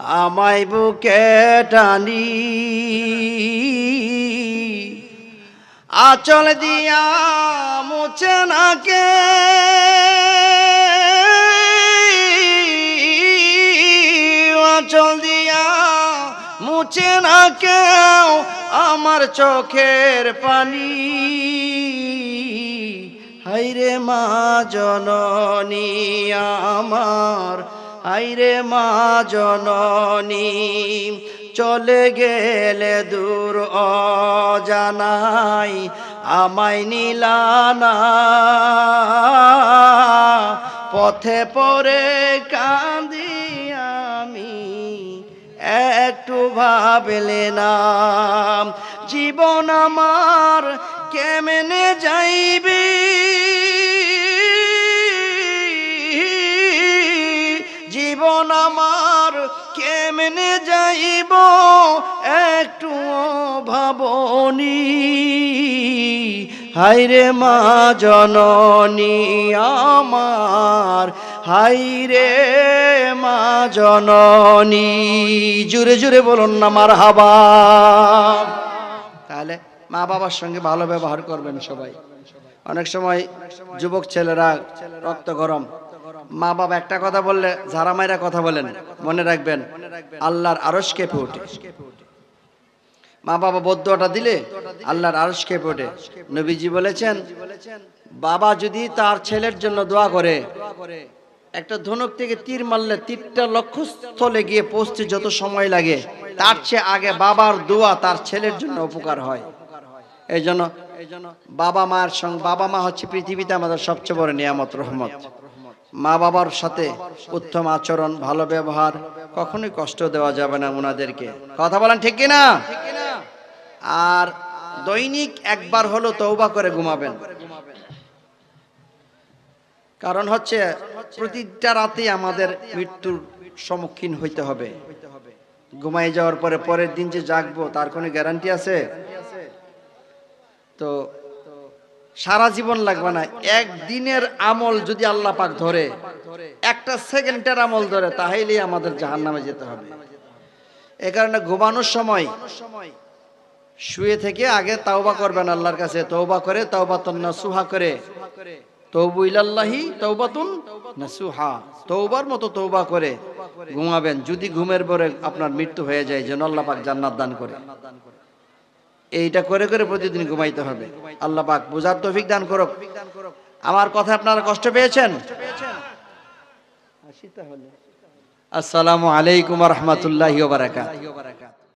আমায় বুকে টানি। আচল দিয়া মুছে নাকে। আচল দিয়া মুছে না কেউ আমার চোখের পানি। হাইরে মা জননী আমার হাইরে মা জননী, চলে গেলে দূর অজানাই আমায় নিলানা পথে পরে কাঁদি আমি, একটু ভাবলে না। জীবন আমার কেমনে যাইবি? জীবন আমার কেমনে যাইব একটু ভাবনি। হাইরে মা জননী আমার হাইরে মা জননী। জুড়ে জুড়ে বলুন না মার হাবা তাহলে মা বাবার সঙ্গে ভালো ব্যবহার করবেন সবাই। অনেক সময় যুবক ছেলেরা রক্ত গরম। মা বাবা একটা কথা বললে, ঝাড়া মাইরা কথা বলেন, মনে রাখবেন, আল্লাহর আরস কেঁপে ওঠে। মা বাবা বদ্ধটা দিলে, আল্লাহর আরস কেঁপে ওঠে। নবীজি বলেছেন, বাবা যদি তার ছেলের জন্য দোয়া করে, একটা ধনুক থেকে তীর মারলে তীরটা লক্ষ্যস্থলে গিয়ে পৌঁছতে যত সময় লাগে, তার চেয়ে আগে বাবার দোয়া তার ছেলের জন্য উপকার হয়। এই জন্য বাবা মায়ের সঙ্গে, বাবা মা হচ্ছে পৃথিবীতে আমাদের সবচেয়ে বড় নিয়ামত, রহমত। মা বাবার সাথে উত্তম আচরণ, ভালো ব্যবহার, কখনোই কষ্ট দেওয়া যাবে না ওনাদেরকে। কথা বলেন ঠিক কিনা? আর দৈনিক একবার হলো তৌবা করে ঘুমাবেন। কারণ হচ্ছে প্রতিটা রাতে আমাদের মৃত্যুর সম্মুখীন হইতে হবে। ঘুমাই যাওয়ার পরে পরের দিন যে জাগবো, তার কোনো গ্যারান্টি আছে? তো সারা জীবন লাগবে না। একদিনের আমল যদি আল্লাহ পাক ধরে, একটা সেকেন্ডের আমল ধরে, তাহলেই আমাদের জাহান নামে যেতে হবে। এ কারণে ঘুমানোর সময় শুয়ে থেকে আগে তাওবা করবেন আল্লাহর কাছে। তৌবা করে তৌবাতুন নাসুহা করে। তৌবু ইলাল্লাহি তৌবাতুন নাসুহা। তৌবার মতো তৌবা করে ঘুমাবেন। যদি ঘুমের পরে আপনার মৃত্যু হয়ে যায়, যেন আল্লাহ পাক জান্নাত দান করে। এইটা করে করে প্রতিদিন ঘুমাইতে হবে। আল্লাহ পাক বুঝার তৌফিক দান করুক। আমার কথা আপনারা কষ্ট পেয়েছেন? আসসালামু আলাইকুম রহমতুল্লাহ বারাকাত